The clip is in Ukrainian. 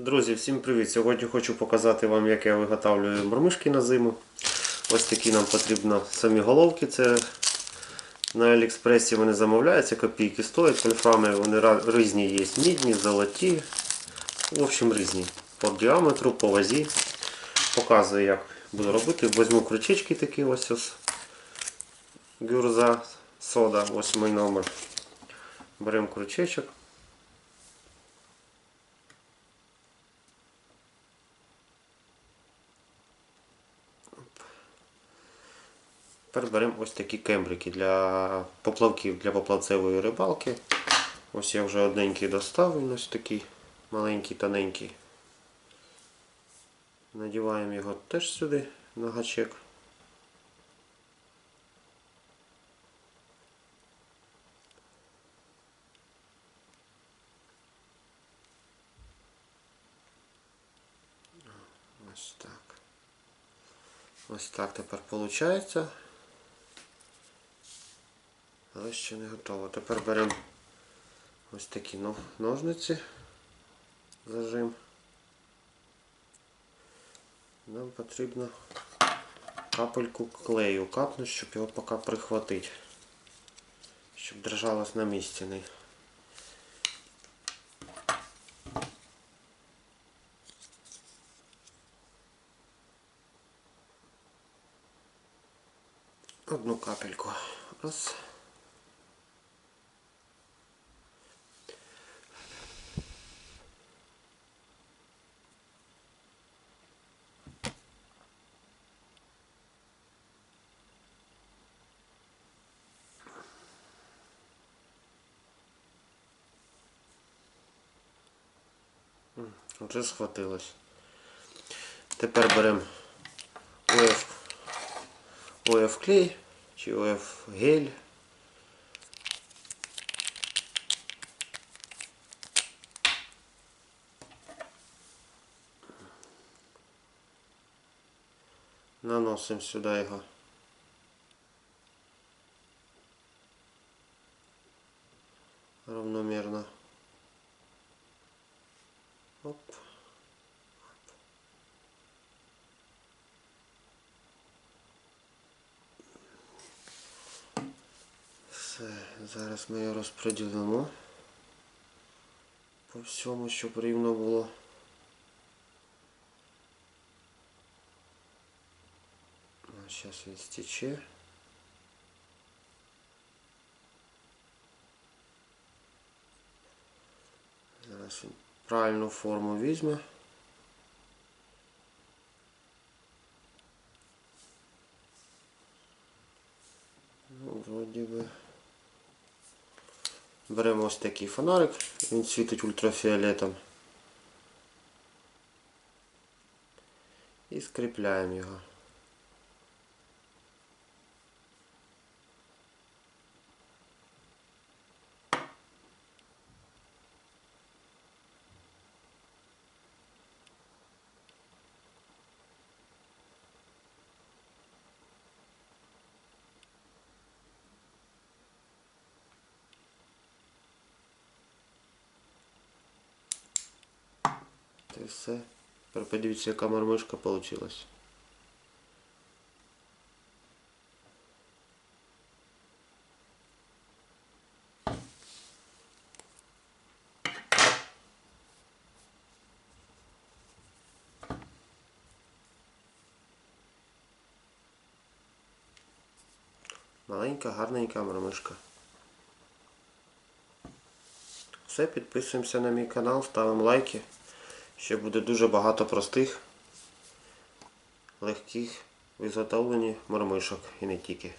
Друзі, всім привіт! Сьогодні хочу показати вам, як я виготовлюю мормишки на зиму. Ось такі нам потрібно самі головки. Це на Аліекспресі вони замовляються, копійки стоять. Вольфрами вони різні є. Мідні, золоті. В общем, різні. По діаметру, по вазі. Показую, як буду робити. Візьму крючечки такі ось ось. Гюрза сода, ось мій номер. Беремо крючечок. Тепер беремо ось такі кембрики для поплавків для поплавцевої рибалки. Ось я вже одненький достав, він ось такий маленький, тоненький. Надіваємо його теж сюди на гачек. Ось так. Ось так тепер виходить. Але ще не готово. Тепер беремо ось такі ножниці, зажим. Нам потрібно капельку клею капнути, щоб його поки прихватити. Щоб держалось на місці. Одну капельку. Раз. Вже схватилось. Тепер беремо ОФ, ОФ клей чи ОФ гель. Наносимо сюди його. Оп. Все, зараз ми його розподілимо по всьому, щоб рівно було. Зараз він стече. Зараз він правильну форму візьме. Вроді би. Беремо ось такий фонарик, він світить ультрафіолетом. І скріпляємо його. Це все. Тепер подивіться, яка мармишка вийшла. Маленька, гарненька мармишка. Все, підписуємося на мій канал, ставимо лайки. Ще буде дуже багато простих, легких в мормишок і не тільки.